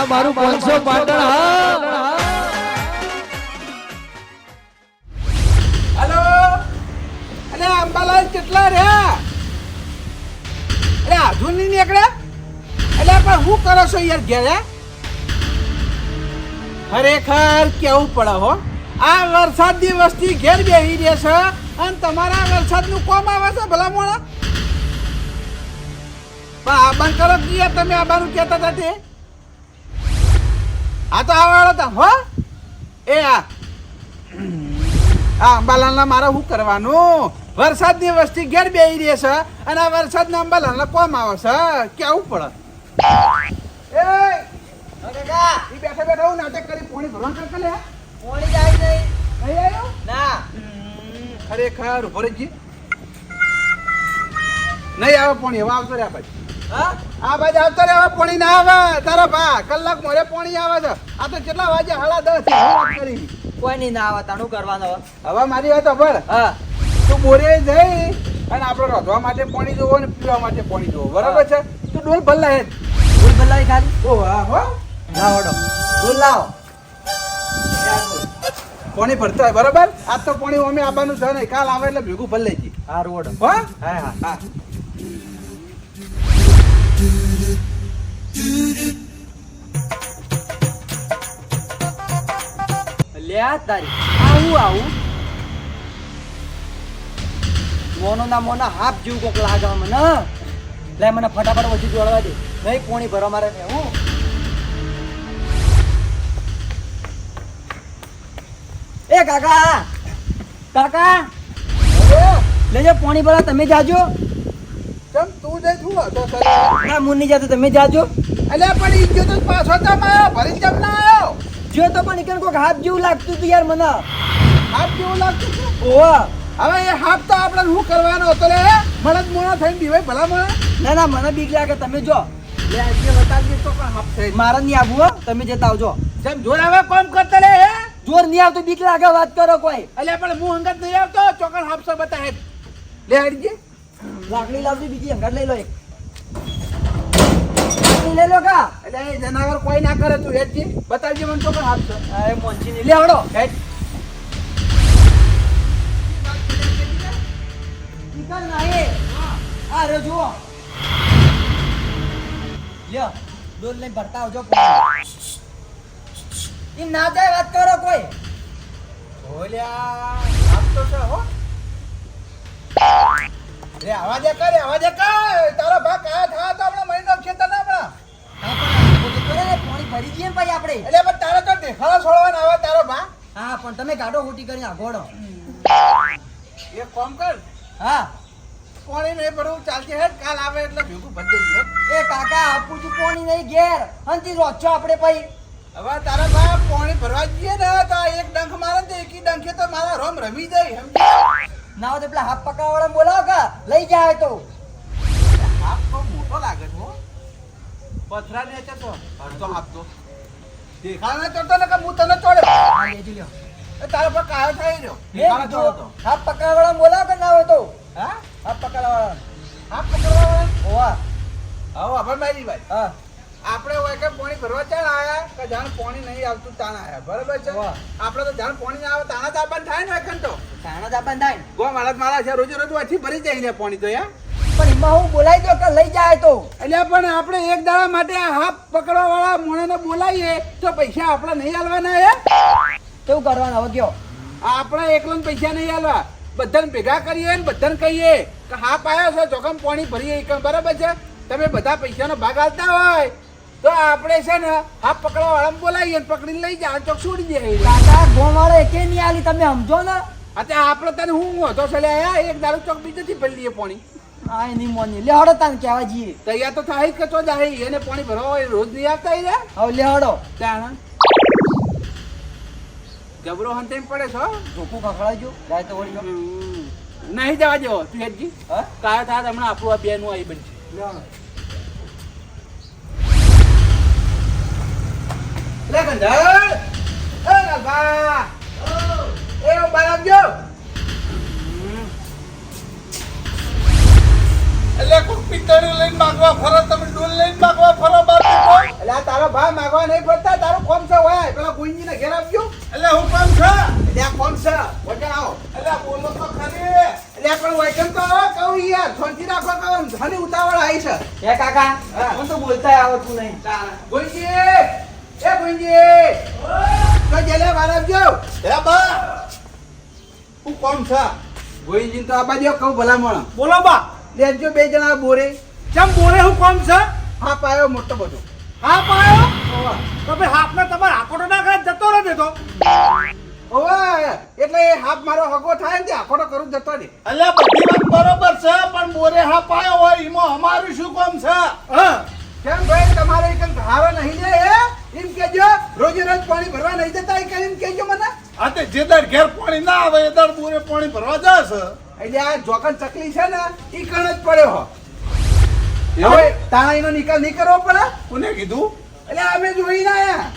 આ મારું પાંચસો પાટણ હા હલો. અંબાલાલ કેટલા રહ્યા? અરે નહીં નીકળ્યા? એટલે પણ હું કરો છો યાર ઘેરે? ખરેખર કેવું પડે હો? આ વરસાદની વસ્તી ઘેર બેહી રહે છે? અને તમારા વરસાદનું કોમ આવે છે ભલા મોણા પણ આ બંધ કરો કે યાર તમે આ બાનું કહેતા હતા તે? આ તો આવવાળો હતા હો? એ આ. આ અંબાલાલના મારે શું કરવાનું? વરસાદની વસ્તી ઘેર બેહી રહી છે અને આ વરસાદના અંબાલાલના કોમ આવે છે? કેવું પડે? એ! કાકા ઈ બેઠા બેઠા હું નાટક કરી પોણી ભરવા કર લે પોણી જાય નહીં. નહીં આવ્યો? ના. ખરેખર ઊભો રહેજી નહીં આવે પોણી હવે આવતો રે આ બાજુ હા આ બાજુ આવતો રે હવે પોણી ના આવે. તારા ભા કલાક મોરે પોણી આવે છે. આ તો કેટલા વાગે સાડા દસ વાત કરી. કોઈ નહીં ના આવે તાણું કરવાનો હવે. મારી વાત ખબર હા. તું બોરે જઈ અને આપણે રોધવા માટે પાણી જોવો ને પીવા માટે પાણી જોવો. બરાબર છે? તું ડોલ ભલ્લા હે. ડોલ ભલ્લા ખાલી? ઓ હા હો. લાવડો ડોલ લાવો. પાણી ભરતા હોય બરાબર? આજ તો પાણી અમે આવવાનું છે નહીં. કાલ આવે એટલે ભેગું ભર જઈ હા રોડ હો? હા હા. હા. લ્યા તારી. આવું આવું. મોનો ના મોના હાફ જેવું કોક લાગે મને લે મને ફટાફટ ઓછી જોડવા દે. નહીં, પોણી ભરવા મારે હું. એ કાકા! કાકા! લેજો, પોણી ભરા, તમે જાજો. ચમ તું જઈ શું હતો ના હું જાતો તમે જાજો. અલ્યા પણ ઈ ગયો તો પાછો તમ આવ્યો ભરી કેમ ના આવ્યો? જો તો પણ ઈકન કોક હાફ જેવું લાગતું હતું યાર મને. હાફ જેવું લાગતું હતું? ઓવા હવે એ હાફ તો આપણે શું કરવાનો હતો લે? મળદ મોણા થઈને બીવાય ભલા મોણા. ના ના મને બીક લાગે તમે જો. લે આજે બતાવજે તો પણ હાથ થઈ મારે નહીં આવવું હો. તમે જતા આવજો. જેમ જોર આવે કોમ કરતા લે હે? જોર નહીં આવતું બીક લાગે વાત કરો કોઈ. અલ્યા પણ હું હંગત નહીં આવતો ચોકન હાફસો બતાવે લે હરજી. લાકડી લાવજો બીજી અંગાત લઈ લો એક. લઈ લો કા? એટલે જનાવર કોઈ ના કરે તું હેડજી. બતાવજે મને ચોકન હાફસો અરે મોંચી ની લે હડો. હેડ ઈકન નહીં આ રે જુઓ. લ્યો ડોલ લઈને ભરતા આવજો ઈ ના જાય વાત કરો કોઈ. છે હો. રે કરે આવાજે કર. તારો ભાગ કયા થા તો આપણે મહિનો ખેતર ના આપણા. હા પણ પોતે કરે ને પાણી ભરી જઈએ ભાઈ આપણે. એટલે પણ તારે તો દેખાડો છોડવાનો આવે તારો ભા હા પણ તમે ગાડો ખોટી કરીને આગોડો એક કોમ કર. હા. પાણી નહીં ભરવું ચાલશે હેડ કાલ આવે એટલે ભેગું ભરી એ કાકા આપું છું પાણી નહીં ઘેર. અંતી રોચો આપણે ભાઈ હવે તારા ભા પાણી ભરવા જઈએ ને તો એક ડંખ મારે તો એકી ડંખે તો મારા રોમ રમી જાય સમજ્યા ના હોય તો પેલા હાથ પકાવાળા બોલાવો કા લઈ જાય તો. હાફ તો મોટો લાગે છે પથરા ને છે તો અડધો હાફ તો. દેખાડો ને ચડતો ને કે હું તને ચોડે હા લેજો લ્યો એ તારા પર કાયો થઈ રહ્યો. દેખાડો ચોડો તો. હાથ પકાવાળા બોલાવો કે ના હોય તો. હા? હાથ પકાવાળા હાફ પકડવા વાળા ઓવા આવો હવે મારી ભાઈ. હા. આપણે હોય કે પાણી ભરવા ચાલ આયા કે જાણ પાણી નહીં આવતું તાણ આયા બરાબર છે? આપણે તો જાણ પાણી આવે તાણા દાબાન થાય ને એકન તો. સાણા દાબા થાય. ગો મારા મારા છે. રોજ રોજ વાથી ભરી જાય ને પાણી તો યા. પણ એમાં હું બોલાવી દો કે લઈ જાય તો. એટલે પણ આપણે એક દાડા માટે આ હાફ પકડવા વાળા મોણાને બોલાવીએ તો પૈસા આપણે નહીં આલવાના હે કેવું કરવાનું? હવે કયો. આપણે એકલો પૈસા નહીં આલવા. બધાને ભેગા કરીએ ને બધાને કહીએ કે હાફ પાયો છે જોખમ પાણી ભરીએ બરાબર છે? તમે બધા પૈસાનો ભાગ આલતા હોય તો આપણે છે ને આ પકડવા વાળા બોલાવીએ ને પકડીને લઈ જાય ચોક છોડી દે. કાકા ગોવાળો એકે નહીં આલી તમે સમજો ને. અત્યારે આપણે તને હું હતો છે? લે એક દારૂ ચોક બીજેથી ભરી લઈએ પાણી. આ એની મોની. લે હડો તાન કહેવા જઈએ. તૈયાર તો થાય કે તો જાય એને પાણી ભરવા હોય રોજ નહીં આવતા એ રે? હવે લે હડો ત્યાં જબરો હંતે પડે છો ધોકું ખખડાજો જાય તો વળી નહીં જવા દેવો તું હેજી હા? કાયા થાય હમણાં આપણું આ બેનું આવી બનશે. લે ગંધર એ ગલબા એ ઊભા રાખજો! એટલે કોઈ પિત્તળી લઈને માગવા ફરો તમે ડોલ લઈને માગવા ફરો બાપુ એટલે આ તારો ભાઈ માગવા નહીં પડતા તારો કોમ છે હોય પેલા ગુંજીને ઘેર આપજો. એટલે હું કોણ છે? એટલે આ કોમ છે વચ્ચે આવો. એટલે બોલો તો ખરી. એટલે પણ વૈકમ તો આવો કહું યાર શાંતિ રાખો કહું ઘણી ઉતાવળ આવી છે. એ કાકા હા. તો બોલતા આવતું નહીં. ગુંજી! એ ગુંજી તો જેલે વાર આપજો? એ બા! હું કોણ છે? ગુંજી તો આ બાજુ કહું ભલામણ. બોલો બા! લેજો બે જણા બોરે. ચમ બોલે હું કોણ છે? હા પાયો મોટો બધો. હાપ આવ્યો તો ભાઈ હાપને તમારે આકોટો ના કરે જતો રહે તો? ઓવે એટલે એ હાફ મારો હગો થાય ને આખોટો કરું જતો નહીં એટલે બધી વાત બરોબર છે પણ બોરે હાપ આવ્યો હોય એમાં અમારું શું કામ છે? હા. કેમ ભાઈ તમારે એક ધારો નહીં લે હે? એમ કેજો રોજે રોજ પાણી ભરવા નહીં જતા એ એમ કેજો મને. આ તે જે દર ઘેર પાણી ના આવે એ દર બોરે પાણી ભરવા જશે. એટલે આ જોકન ચકલી છે ને એ કણ જ પડ્યો હો. હવે તાણા એનો નિકાલ નહીં કરવો પડે? કોને કીધું? એટલે અમે જોઈને આયા.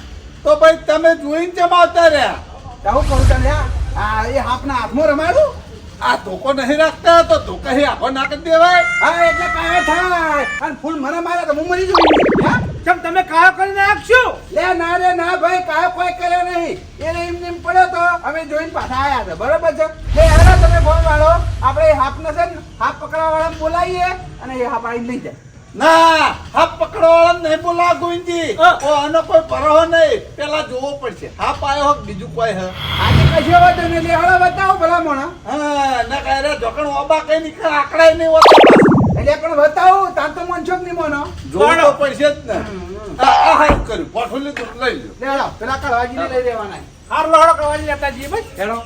તો ભાઈ તમે જોઈને કેમ આવતા રહ્યા? હું કરું તમે આ? એ આપના હાથમાં રમાડું? આ ધોકો નહીં રાખતા તો ધોકા હે આખો નાખી દેવાય. હા એટલે કાયા થાય. અને ફૂલ મને મારે તો હું મરી જઉં. ચમ તમે કાયો કરી નાખશો? લે ના રે ના ભાઈ કાય કોઈ કર્યો નહીં. એને એમ એમ પડ્યો તો અમે જોઈને પાછા આયા છે. બરોબર છે? એ હેડો તમે ફોન વાળો. આપણે હાફ ન છે ને હાફ પકડવા વાળા બોલાવીએ અને એ હાફ આવીને લઈ જાય. ના હાથ પકડવાળા નહીં બોલા ગોવિંદજી. ઓ આનો કોઈ પરવો નહીં. પેલા જોવો પડશે. હાફ આવ્યો હોક બીજું કોઈ હે. આજે કશો વાત નહીં લે હેડો બતાવો ભલા મોણા હા ના કહે રે જોકણ ઓબા કઈ નીકળે આકડાય નહીં હોતો. એટલે પણ બતાવો તાર તો મનશોક નહીં મોનો જોવું પડશે જ ને. કર્યું. લઈ લ્યો. પેલા કળવાજીને લઈ દેવાના હાર લાડો કવાજી લેતા જઈએ ભાઈ. હેડો.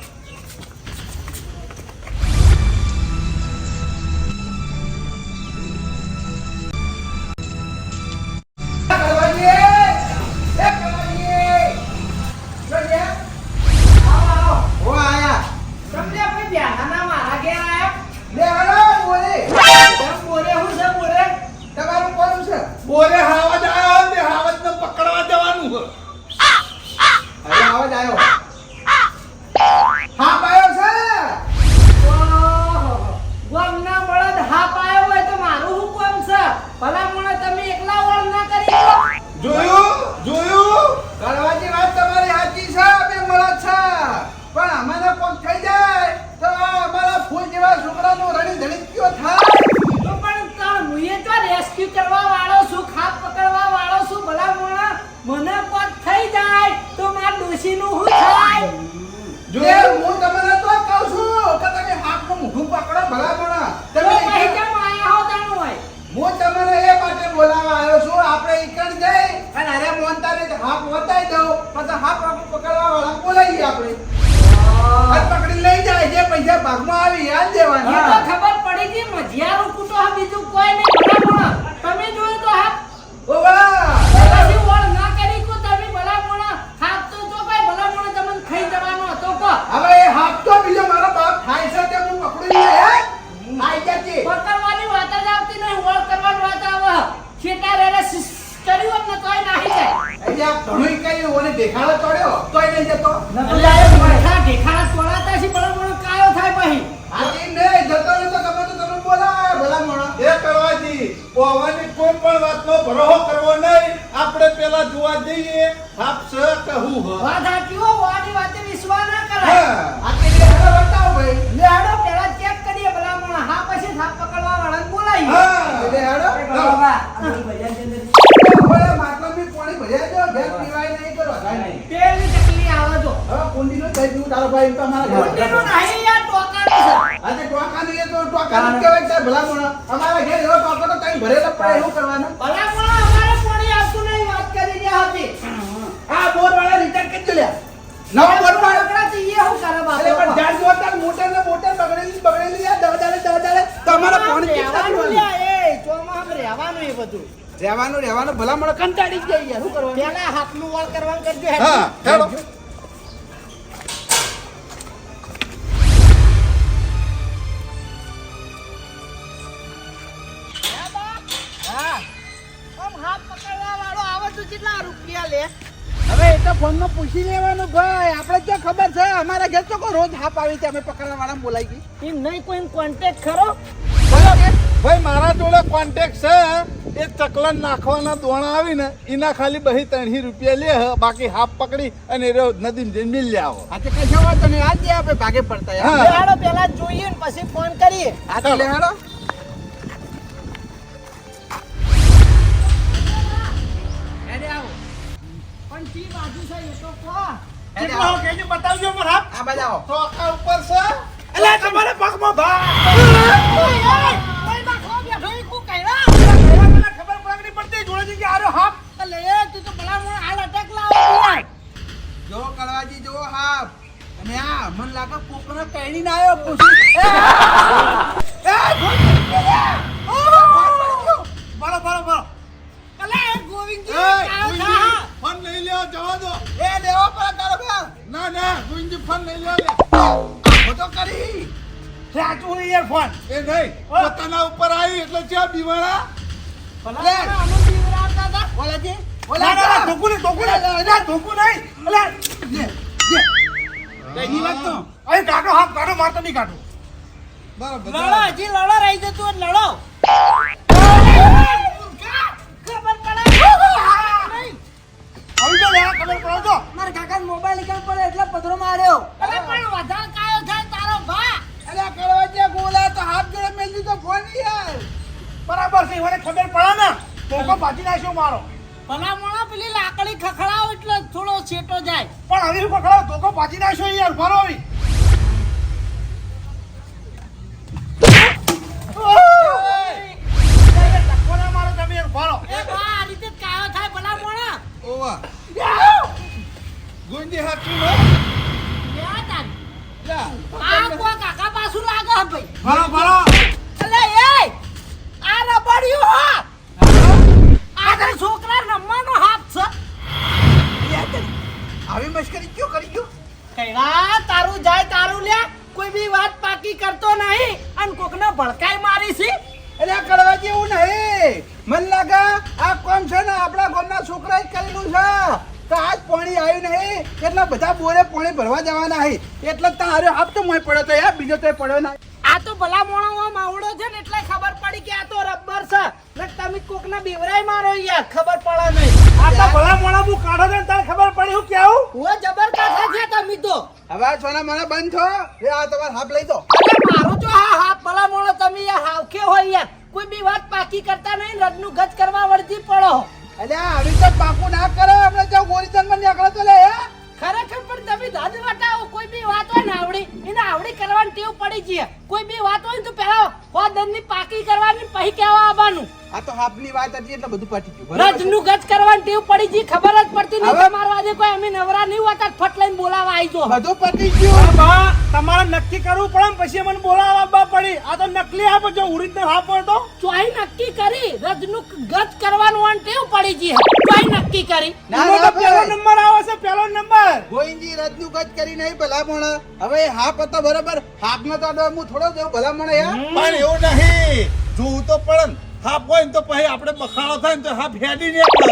થાય. રેસ્ક્યુ કરવા વાળો છું ખાપ પકડવા વાળો છું ભલા મોણા મને પગ થઈ જાય. તો મારા ડોશીનું થાય? જે હું તમને તો કહું છું કે તમે હાથનું મુખું પકડો ભલા મોણા. તો તમે પછી કેમ આયા હો તાણ હોય? હું તમને એ માટે બોલાવવા આવ્યો છું આપણે ઈકણ જઈ અને અરે મોનતા હાથ વતાઈ દઉં. પછી હાથ પકડવા વાળા બોલાવીએ આપણે. હાથ પકડી લઈ જાય જે પૈસા ભાગમાં આવી યાદ દેવાની. ખબર પડી મજિયારો કૂટો હા બીજું કોઈ નહીં ભલા તમે જોયું તો હા. ઓવા પછી ઓળ ના કરી કો તમે ભલા મોણા હાથ તો જો ભાઈ ભલા મોણા તમને ખાઈ જવાનો હતો કો હવે એ હાથ તો બીજો મારો બાપ થાય છે તે હું પકડી લે હે? આઈ જતી પકડવાની વાત જ આવતી નહીં ઓળ કરવાની વાત આવે. છેટા રેલે કર્યું અમને તોય નાહી જાય. એટલે આ ઘણું કઈ ઓને દેખાડો તોડ્યો? તોય નહીં જતો? ન તો જાય ઢેખાડા તોડાતા છે ભલા મોણા કાયો થાય પછી આ ઈ નહીં જતો ને તો તમે તો તમે બોલાવે ભલા મોણા એ કરવાજી પવાની કોઈ પણ વાતનો ભરોહો કરવો નહીં આપણે પેલા જોવા જઈએ આપ છે કે હું. હ વાત સાચી હો વાની વાતે વિશ્વાસ ના કરાય. આ તે હેડો બતાવો ભાઈ. લેડો પેલા ચેક કરીએ ભલા હા પછી થાપ પકડવા વાળાને બોલાવીએ. હા. લે હેડો. ઓલા માટલા બી પાણી ભર્યા જો ઘેર પીવાય નહીં કરો નહીં. પેલી ચકલી આવે તો. હવે કુંડીનો થઈ ગયું તારો ભાઈ તો. નહીં યાર ટોકાનું છે. આજે ટોકા તો ટોકા જ કહેવાય છે ભલા અમારા ઘેર એવો ટોકો તો કઈ ભરેલો પડે એવું કરવાનું. ભલા મોણા અમારે પાણી આવતું નહીં વાત કરી રહ્યા હતી આ બોર વાળા રિટર્ન કરી લ્યા નવા બોર વાળા છોકરા તો ઈએ શું કરે બાપા? અરે પણ જાણ જોતા મોટર ને મોટર બગડેલી બગડેલી આ દવા દાડે દવા દાડે તમારા પાણી કેટલા રહેવાનું પીવાનું? લ્યા, એ ચોમાસામાં રહેવાનું એ બધું. રહેવાનું રહેવાનું ભલા મને કંટાળી જ ગઈ યાર શું કરવાનું? પેલા હાથનું વાળ કરવાનું કરજો હા હેડો. હાથ પકડવા વાળો આવે તો કેટલા રૂપિયા લે? એ તો ફોનમાં પૂછી લેવાનું ભાઈ. આપણે ક્યાં ખબર છે? અમારા ઘેર તો કોઈ રોજ હાપ આવી છે અમે પકડવા વાળા બોલાઈ ગઈ. એમ નહીં કોઈ કોન્ટેક્ટ ખરો? ભાઈ મારા જોડે કોન્ટેક્ટ છે. એ ચકલન નાખવાના દોણા આવી ને એના ખાલી બહી ત્રણસી રૂપિયા લે હ, બાકી હાફ પકડી અને એ નદી ને જઈને મિલ લે આવો આજે કશો વાંધો નહીં. આજે આપણે ભાગે પડતા યાર. પેલા જોઈએ ને પછી ફોન કરીએ. આ તો. હેડે આવો. બતાવજો મને હાફ આ બાજુ આવો. ચોકા ઉપર છે એટલે તમારે પગમાં ભા હાફ તો નહીં કાઢો. બરાબર લડો હજી લડો રહી જતું લડો. ખબર પડે નહીં. આવી જો લેવા ખબર પડો તો મારા કાકાને મોબાઈલ નીકળ પડે એટલે પથરો માર્યો. અલે પણ વધારે કાયો થાય તારો ભા. અરે કળવાજી બોલા તો હાથ જોડે મેલ દીધો ફોન યાર. બરાબર છે મને ખબર પડે ને. ધોકો ભાજી નાખ્યો મારો. ભલા મોણા પેલી લાકડી ખખડાવ એટલે થોડો છેટો જાય. પણ હવે ખખડાવ ધોકો ભાજી નાખ્યો યાર ફરો આવી ધક્કો ના મારો તમે યાર ભરો એ ભા આ રીતે જ કાયો થાય ભલા મોણા ઓવા ગુંજી હાચું નો આ કોઈ કાકા પાછું લાગે હે ભાઈ ભરો ભરો અલે એ આ રબડિયું હા આ તો છોકરા રમવાનો હાથ છે આવી મશ્કરી ક્યો કરી ગયો કઈરા તારું જાય તારું લે કોઈ બી વાત પાકી કરતો નહીં અને કોકને ભડકાઈ મારી છે એટલે આ કરવા જેવું નહીં. મન લાગે આ કોમ છે ને આપણા ગામના છોકરાએ કરેલું છે. તો આજ પાણી આવ્યું નહીં. એટલે બધા બોરે પાણી ભરવા જવાના હે એટલે તારે હાફ તો મોય પડ્યો તો યાર બીજો તો પડ્યો ના. આ તો ભલા મોણો માવડો છે ને એટલે ખબર પડી કે આ તો રબર છે. ને તમે કોકને બેવરાય મારો યાર ખબર પડે નહીં. આ તો ભલા મોણો હું કાઢો ને તારે ખબર પડી હું કેવું હું જબર કાઢા છે તમે તો. હવે સોના મને બંધ થો. આ તમારે હાફ લઈ દો. મારું તો હા હા ભલા મોણો તમે યાર હાવખે હોય યાર. કોઈ બી વાત પાકી કરતા નહીં રદનું ગજ કરવા વળતી પડો. એટલે આ આવી તો પાકું ના કરે આપણે જો ગોરી માં નીકળે તો લે હે? ખરેખર પણ તમે દાદ વટાવો કોઈ બી વાત હોય ને આવડી એને આવડી કરવાની ટેવ પડી છે. કોઈ બી વાત હોય ને તો પહેલા હોદનની પાકી કરવાની પછી કહેવા આવવાનું. આ તો હાફની વાત હતી એટલે બધું પટી ગયું. રજનું ગજ કરવાની ટેવ પડી ગઈ ખબર જ પડતી નહીં. તમારો આજે કોઈ અમે નવરા નહીં હોતા ફટ લઈને બોલાવા આવી જો બધું પટી ગયું. બા તમારે નક્કી કરવું પડે પછી મને બોલાવવા પડી. આ તો નકલી આપો જો ઓરિજિનલ આપો તો? ચોઈ નક્કી કરી રજનું ગજ કરવાનું અને ટેવ પડી છે. ચોઈ નક્કી કરી. ના, ભાઈ. નંબર આવે છે પહેલો નંબર. ગોવિંદજી રજનું ગજ કરી નહીં ભલામણ. હવે હાફ હતો બરાબર. હાફનો તો હું થોડો જેવો ભલામણ યાર પણ એવું નહીં. જોવું તો પડે હાફ હોય ને તો પછી આપણે બખાડો થાય ને તો હાફ હેડી નીકળે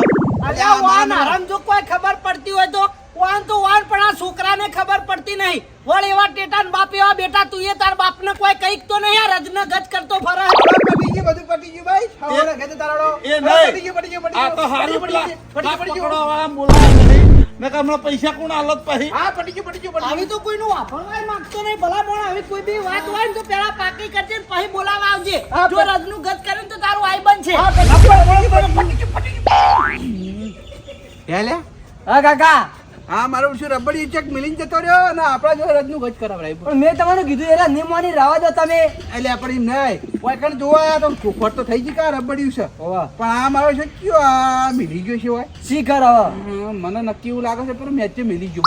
અલ્યા વાન હરમ જો કોઈ ખબર પડતી હોય તો વાન તો વાન પણ આ છોકરાને ખબર પડતી નહીં. વળ એવા ટેટાન બાપ એવા બેટા તું એ તાર બાપને કોઈ કંઈક તો નહીં આ રજને ગજ કરતો ફરે. હવે ગયું બધું પતી ગયું ભાઈ. હવે ઘેર તારાડો. એ નહીં. પતી ગયું પતી ગયું આ તો હારું પડી ગયું, પતી ગયું, વાળા બોલાય બોલાવે નહીં. હમણાં પૈસા કોણ આલત પછી? હા પતી ગયું પતી ગયું પતી આવી તો કોઈનું વાપરવાય માંગતો નહીં ભલા મોણ આવી કોઈ બી વાત હોય ને તો પેલા પાકી કરજે ને પછી બોલાવા આવજે. જો પણ- રજનું ગજ કરે તો બનશે હા, કાકા. મારું શું રબડી ચેક જતો રહ્યો? અને આપણા જો રજનું ગજ પણ મેં તમને કીધું એરા નિમવાની રાવા દો તમે. એટલે આપણે નહીં. કોઈ કણ જોવા આવ્યા તો તો થઈ ગઈ કા રબડ્યું છે. પણ આ મારો છે કયો આ મિલી ગયો છે હોય હવે. હમ, મને નક્કી એવું લાગે છે પણ મેચ મિલી ગયો.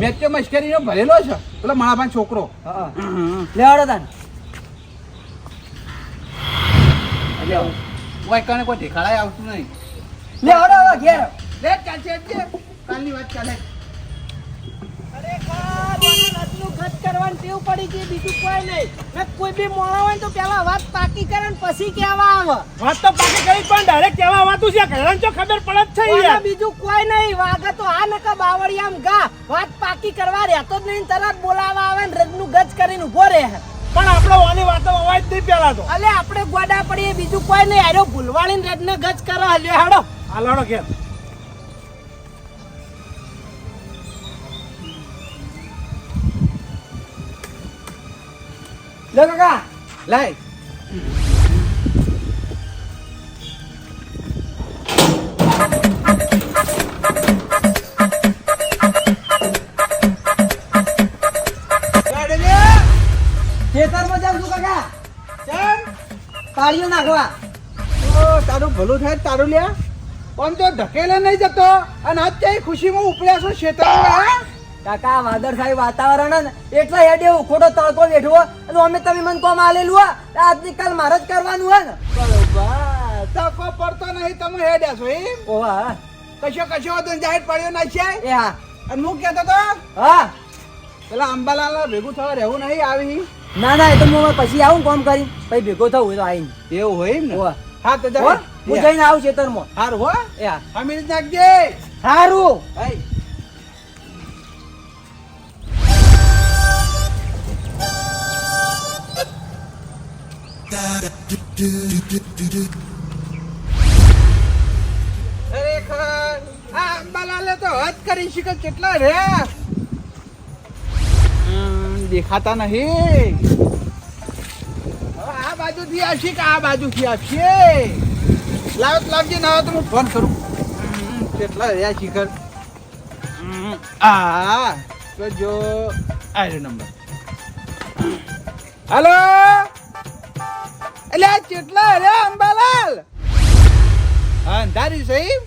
મેચ મશ્કરીનો ભરેલો છે. પેલો માણાભાઈ છોકરો. લેવાડો તાન. કોઈ કને કોઈ ઢેખાડાય આવતું નહીં. લેવાડો હવે ઘેર. લે ચાલશે જ કાલની વાત ચાલે. રજનું ગજ કરવાનું ટેવ પડી ગઈ બીજું કોઈ નહીં. ને કોઈ બી મોળા હોય ને તો પહેલા વાત પાકી કરે ને પછી કહેવા આવે. વાત તો પાકી કરી પણ ડાયરેક્ટ કહેવા આવતું છે. ઘણા જો ખબર પડત છે યાર. બીજું કોઈ નહીં. વાગે તો આ નકા બાવળિયામ ગા વાત પાકી કરવા રહેતો જ નહીં તરત બોલાવા આવે ને રજનું ગજ કરીને ઊભો રહે. પણ આપણે ઓની વાતો અવાજ નહીં પેલા તો અલે આપણે ગોડા પડીએ બીજું કોઈ નહીં. આર્યો ભૂલવાળીને રજને ગજ કરો હલ્યો હાડો હાલાડો કેમ? લે કાકા લાય. તાળીઓ નાખવા. ઓ, તારું ભલું થાય તારું લ્યા. પણ તો ધકેલે નહીં જતો. અને અત્યારે ખુશીમાં ઉપડ્યા છો શેતળ કાકા વાદળ સાહેબ વાતાવરણ એટલા હેડે ખોટો તડકો બેઠવો અને અમે તમે મને કોમ આલેલું હા? આજની કાલ મારે જ કરવાનું હોય ને? બરોબર. તકો પડતો નહીં તમે હેડ્યા છો એમ? ઓવા કશો કશો વાંધો જાહેર પડ્યો ના છે એ હા. અને હું કહેતો તો હા. પેલા અંબાલાલ ભેગું થવા રહેવું નહીં આવી. ના ના એ તો હું પછી આવું કામ કરી. પછી ભેગો થવું હોય તો આવીને. એવું હોય એમ ને? હા તો હો? જા હું જઈને આવું ખેતરમાં. સારું હો. એ હા. અમીર નાખજે. સારું ખરેખર આ અંબાલાલે તો હદ કરી છે કે કેટલા રે દેખાતા નહીં. આ બાજુથી આવશે કે આ બાજુથી આવશે? લાવ, લાવજે, ના તો હું ફોન કરું. કેટલા રહ્યા શિખર? આ, તો જો આર્યો નંબર. હલો? એટલે આ કેટલા રહ્યા, અંબાલાલ? અંધારી સહી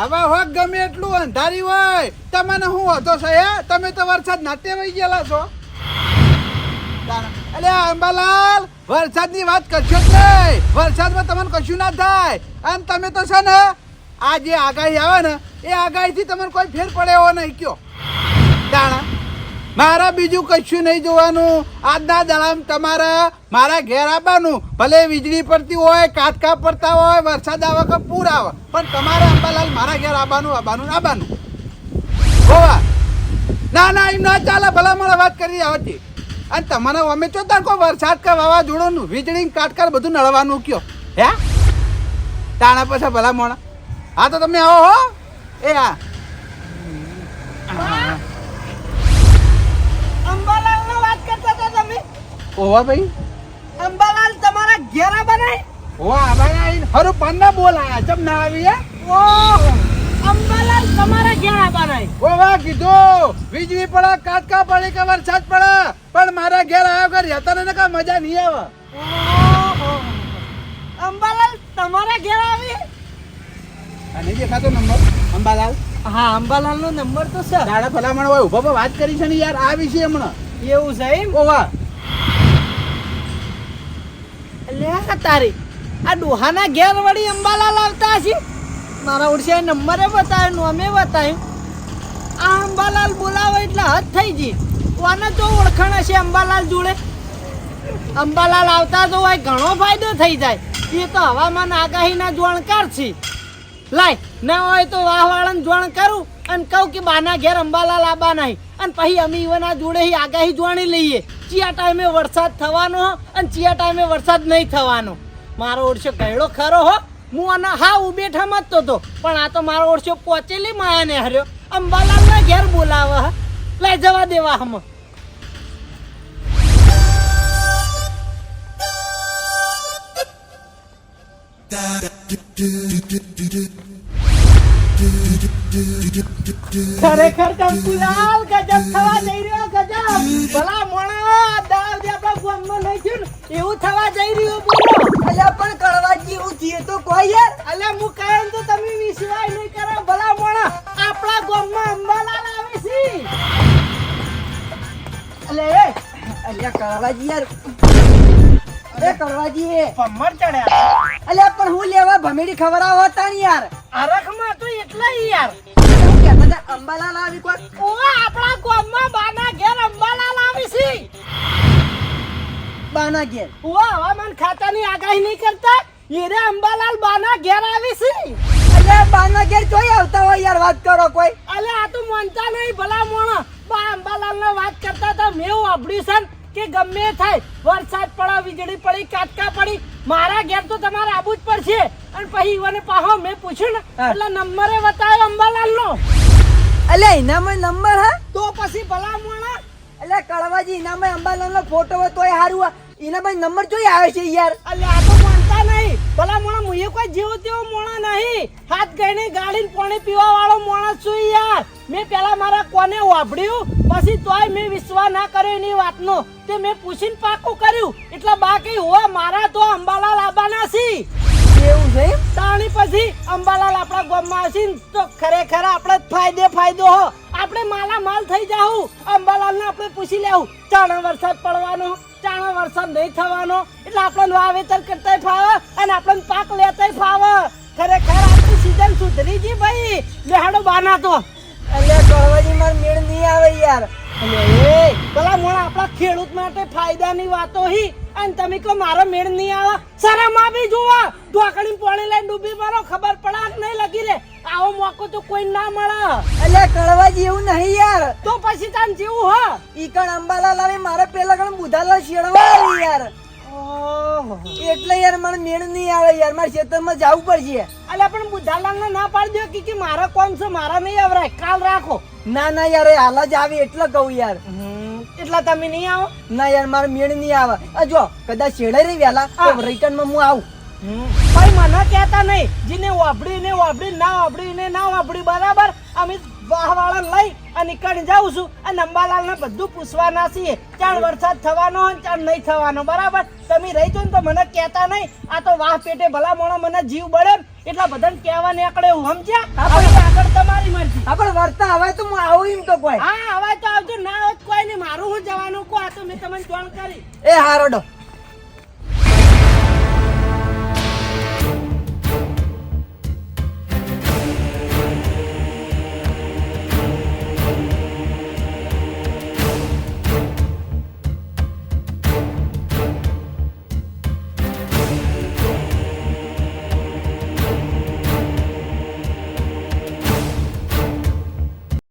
આવા હોક ગમે એટલું અંધારી હોય. તમને હું હતો સહ્યા તમે તો વરસાદ નાતે વહી ગયેલા છો. એટલે અંબાલાલ, વરસાદની વાત કરશો જ નહીં. વરસાદમાં તમને કશું ના થાય. અને તમે તો છે ને, આ જે આગાહી આવે ને, એ આગાહીથી તમને કોઈ ફેર પડે એવો નહીં કયો. દાણા, મારા બીજું કશું નહીં જોવાનું. આજના દળામ તમારા, મારા ઘેર આવવાનું. ભલે વીજળી પડતી હોય કાટકા પડતા હોય, વરસાદ આવે કે પૂર આવે. પણ તમારે અંબાલાલ મારા ઘેર આવવાનું આવવાનું આવવાનું. હોવા. ના ના, એમ ના ચાલે. ભલા મને વાત કરી આવતી. અને તમારે અમે ચો કોઈ વરસાદ કે વાવાઝોડું વીજળી કાટકાર બધું નળવાનું કયો? હે? તાણા પછી ભલા મોણા. હા તો તમે આવો હો. એ હા. અંબાલાલ નો વાત કરતા હતા તમે? ઓવા ભાઈ. અંબાલાલ તમારા ઘેરા બનાય ઓવા ભાઈ હરું પન્ના બોલાયા. ચમ ના આવી હે? ઓહો. અંબાલાલ તમારા ઘેરા બનાય ઓવા કીધું. વીજળી પડે કાટકા પડે કે વરસાદ પડે. પણ મારા ઘેર આવ્યો ઘર રહેતા ને કા મજા નહીં આવે. અંબાલાલ તમારા ઘેર આવી? અને જે દેખાતો નંબર? અંબાલાલ? હા અંબાલાલ નો નંબર તો છે. દાડા ભલામણ હોય ઊભા વાત કરી છે ને યાર આ વિશે હમણાં. એવું છે એમ? ઓવા લે તારી. આ ડોહાના ઘેર વળી અંબાલાલ આવતા હશે? મારા ઓળશે નંબરે બતાવ્યો અમે બતાવ્યું આ અંબાલાલ બોલાવે એટલે હદ થઈ ગઈ. કોને તો ઓળખાણ હશે અંબાલાલ જોડે? અંબાલાલ આવતા તો હોય, ઘણો ફાયદો થઈ જાય. એ તો હવામાન આગાહીના જોણકાર છે. લાય, ના હોય તો વાહવાળાને જોણ કરું અને કહું કે બાના ઘેર અંબાલાલ આબા નહીં અને પછી અમે ઈવના જોડે આગાહી જોણી લઈએ. ચિયા ટાઈમે વરસાદ થવાનો અને ચિયા ટાઈમે વરસાદ નહીં થવાનો. મારો ઓરશો ગયડો ખરો હો. હું આના હા ઉભેઠા મતતો તો. પણ આ તો મારો ઓળશો પહોંચેલી માયાને હર્યો. અંબાલાલના ઘેર બોલાવે હા. લઈ જવા દેવા હમ. ખરેખર કંકુલાલ ગજબ થવા જઈ રહ્યો ગજબ. ભલા મોણા દાવ જે આપણા ગામનો નહીં થયું એવું થવા જઈ રહ્યું બોલો અલ્યા પણ કરવા જેવું થયું તો કોઈ યાર. અલ્યા હું કહે તો તમે વિશ્વાસ નહીં કરો ભલા મોણા. આપણા ગામમાં અંબાલાલ આવે છે. અલે અલ્યા કડવાજી યાર. એ કડવાજી એ પમ્મર ચડ્યા. અલ્યા પણ હું લેવા ભમેડી ખવડાવો હતા ને યાર. અરખમાં તો એટલા યાર. હું કહેતા હતા અંબાલાલ આવી કોઈ? ઓવા આપણા ગામમાં બાના ઘેર અંબાલાલ આવી છી. બાના ઘેર? ઓ હવામાન ખાતાની આગાહી નહીં કરતા? એરે અંબાલાલ બાના ઘેર આવી છી. અલ્યા બાના ઘેર જોઈ આવતા હોય યાર વાત કરો કોઈ. અલે આ તો માનતા નહીં ભલા મોણા. બા અંબાલાલ વાત કરતા હતા મેં વાપર્યું છે કે ગમે થાય. વરસાદ પડે વીજળી પડી કાટકા પડી. મારા ઘેર તો તમારે આવું જ પડશે. અને પછી ઈવાને પાહો મેં પૂછ્યું ને એટલે નંબરે બતાવ્યો અંબાલાલ નો એના એનામાં નંબર હા? તો પછી ભલા મોણા એટલે કળવાજી અંબાલાલ નો ફોટો હોય તોય હારું એના ભાઈ નંબર જોઈ આવે છે યાર. અલ્યા આ તો માનતા નહીં. ભલા મોણા જેવો તેવો મોણા નહીં. હાથ ગઈને ગાળીને પાણી પીવા વાળો મોણા છું યાર. મેં પેલા મારા કોને વાપડ્યું પછી તોય મેં વિશ્વાસ ના કર્યો એની વાતનો. તે મેં પૂછીને પાકું કર્યું. એટલે બાકી હોવા મારા તો અંબાલાલ આબાના છી. એવું છે? તાણી પછી અંબાલાલ આપણા ગામમાં હશે તો ખરેખર આપણે ફાયદે ફાયદો હો. આપણે માલા માલ થઈ જાવું અંબાલાલને આપણે પૂછી લેવું. ચાણા વરસાદ પડવાનો, ચાણા વરસાદ નહીં થવાનો. એટલે આપણને વાવેતર કરતાય ફાવે અને આપણને પાક લેતાય ફાવે. ખરેખર આપણી સીઝન સુધરી ગઈ ભાઈ. લેહાડો બાના તો. અલ્યા કળવાજી માર મેળ નહીં આવે યાર. આપણા ખેડૂત માટે ફાયદાની વાતો હી. અને તમે કહો મારો મેળ નહીં આવે. શરમ આવી જોવા. ઢોકળી પાણી લઈને ડૂબી મારો, ખબર પડે કે નહીં લગી રે. આવો મોકો તો કોઈ ના મળે. એટલે કળવાજી જેવું નહીં યાર. તો પછી તાન જેવું હ. ઈ કણ અંબાલાલ મારે પેલા ગણ બુધાલાલ શેડવા યાર. એટલે યાર મને મેળ નહીં આવે યાર મારે ખેતરમાં જવું પડશે. અલ્યા પણ બુધાલાલ ના પાડી દો કે કે મારા કોમ છે મારા નહીં આવરાય. કાલ રાખો. ના ના યાર એ હાલ જ આવે એટલે કહું યાર. એટલા તમે નહીં આવો? ના યાર મારે મેળ નહીં આવે. જો કદાચ છેડે રહી વહેલા રિટર્નમાં હું આવું. ભાઈ મને કહેતા નહીં જેને વાપડી ને વાપડી ના વાપડી ને ના વાપડી બરાબર? અમે વાહવાળા લઈ અને નીકળી જાઉં છું. અને અંબાલાલ ને બધું પૂછવાના છીએ. ચાણ વરસાદ થવાનો હોય ને ચાણ નહીં થવાનો બરાબર? તમે રહી જો ને તો મને કહેતા નહીં. આ તો વાહ પેટે ભલા મોણો મને જીવ બળે એટલા બધાને કહેવા આકડે હું સમજ્યા? આગળ તમારી મરજી. આપણે વર્તા હવે તો હું આવું એમ તો કોઈ. હા હવે તો આવજો. ના હોત કોઈ નહીં. મારું હું જવાનું કો આ તો મેં તમને જાણ કરી. એ હારોડો.